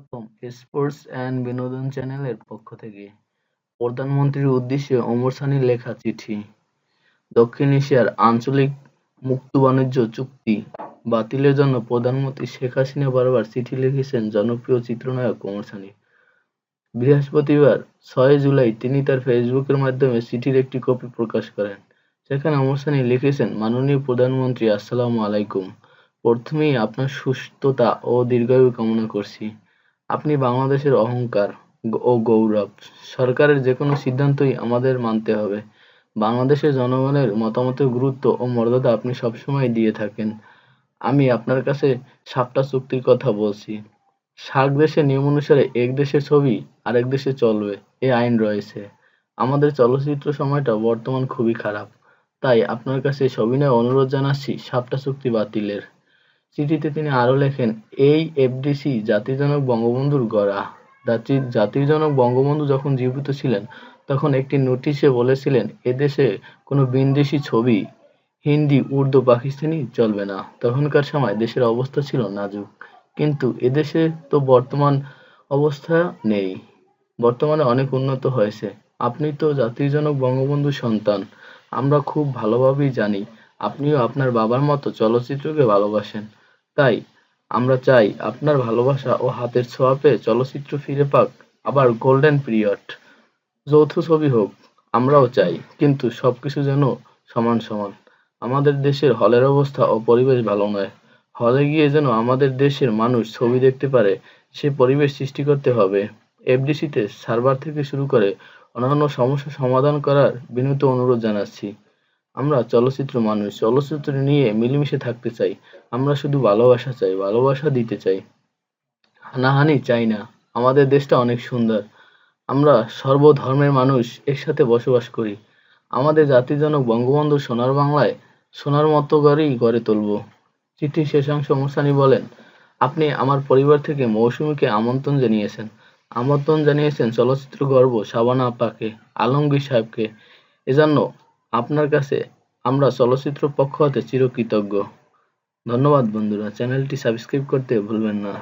স্বাগতম sports and বিনোদন চ্যানেলের পক্ষ থেকে প্রধানমন্ত্রীর উদ্দেশ্যে ওমর সানির লেখা চিঠি। দক্ষিণ এশিয়ার আঞ্চলিক মুক্ত বাণিজ্য চুক্তি বাতিলের জন্য প্রধানমন্ত্রী শেখ হাসিনা বারবার চিঠি লিখেছেন জনপ্রিয় চিত্রনায়ক ওমর সানি। বৃহস্পতিবার ছয় জুলাই তিনি তার ফেসবুকের মাধ্যমে চিঠির একটি কপি প্রকাশ করেন সেখানে ওমর সানি লিখেছেন, মাননীয় প্রধানমন্ত্রী, আসসালামু আলাইকুম। প্রথমেই আপনার সুস্থতা ও দীর্ঘায়ু কামনা করছি। আপনি বাংলাদেশের অহংকার ও গৌরব, সরকারের যে কোনো সিদ্ধান্তই আমাদের মানতে হবে। বাংলাদেশের জনগণের মতামতের গুরুত্ব ও মর্যাদা আপনি সবসময় দিয়ে থাকেন। আমি আপনার কাছে সাতটা চুক্তির কথা বলছি। সার্ক দেশের নিয়ম অনুসারে এক দেশের ছবি আরেক দেশে চলবে, এ আইন রয়েছে। আমাদের চলচ্চিত্র সময়টা বর্তমান খুবই খারাপ, তাই আপনার কাছে সবিনয় অনুরোধ জানাচ্ছি সাতটা চুক্তি বাতিলের। চিঠিতে তিনি আরও লেখেন, এই এফডিসি জাতির জনক বঙ্গবন্ধুর গড়া। জাতির জাতির জনক বঙ্গবন্ধু যখন জীবিত ছিলেন, তখন একটি নোটিশে বলেছিলেন, এদেশে কোনো বিনদেশি ছবি, হিন্দি, উর্দু, পাকিস্তানি চলবে না। তখনকার সময় দেশের অবস্থা ছিল নাজুক। কিন্তু এদেশে তো বর্তমান অবস্থা নেই। বর্তমানে অনেক উন্নত হয়েছে। আপনি তো জাতির জনক বঙ্গবন্ধুর সন্তান। আমরা খুব ভালোভাবেই জানি। আপনিও আপনার বাবার মতো চলচ্চিত্রকে ভালোবাসেন। তাই আমরা চাই আপনার ভালোবাসা ও হাতের ছোঁয়া পেয়ে চলচ্চিত্র ফিরে পাক, আবার গোল্ডেন পিরিয়ড যৌথ ছবি হোক, আমরাও চাই, কিন্তু সবকিছু যেন সমান সমান। আমাদের দেশের হলের অবস্থা ও পরিবেশ ভালো নয়। হলে গিয়ে যেন আমাদের দেশের মানুষ ছবি দেখতে পারে, সে পরিবেশ সৃষ্টি করতে হবে। এফডিসিতে সার্ভার থেকে শুরু করে অন্যান্য সমস্যা সমাধান করার বিনীত অনুরোধ জানাচ্ছি। আমরা চলচ্চিত্র মানুষ, চলচ্চিত্র নিয়ে মিলেমিশে থাকতে চাই। আমরা শুধু ভালোবাসা চাই, ভালোবাসা দিতে চাই। হানাহানি চাই না, আমাদের দেশটা অনেক সুন্দর। আমরা সর্বধর্মের মানুষ, একসাথে বসবাস করি। আমাদের জাতির জনক বঙ্গবন্ধু সোনার বাংলায়, সোনার মতো করেই গড়ে তুলব। চিঠির শেষাংশ অনুষ্ঠানি বলেন, আপনি আমার পরিবার থেকে মৌসুমীকে আমন্ত্রণ জানিয়েছেন। আমন্ত্রণ জানিয়েছেন চলচ্চিত্র গর্ব শাবানা আপাকে, আলমগীর সাহেবকে। এজন্য আপনার কাছে আমরা চলচ্চিত্র পক্ষ হতে চিরকৃতজ্ঞ। ধন্যবাদ বন্ধুরা চ্যানেলটি সাবস্ক্রাইব করতে ভুলবেন না।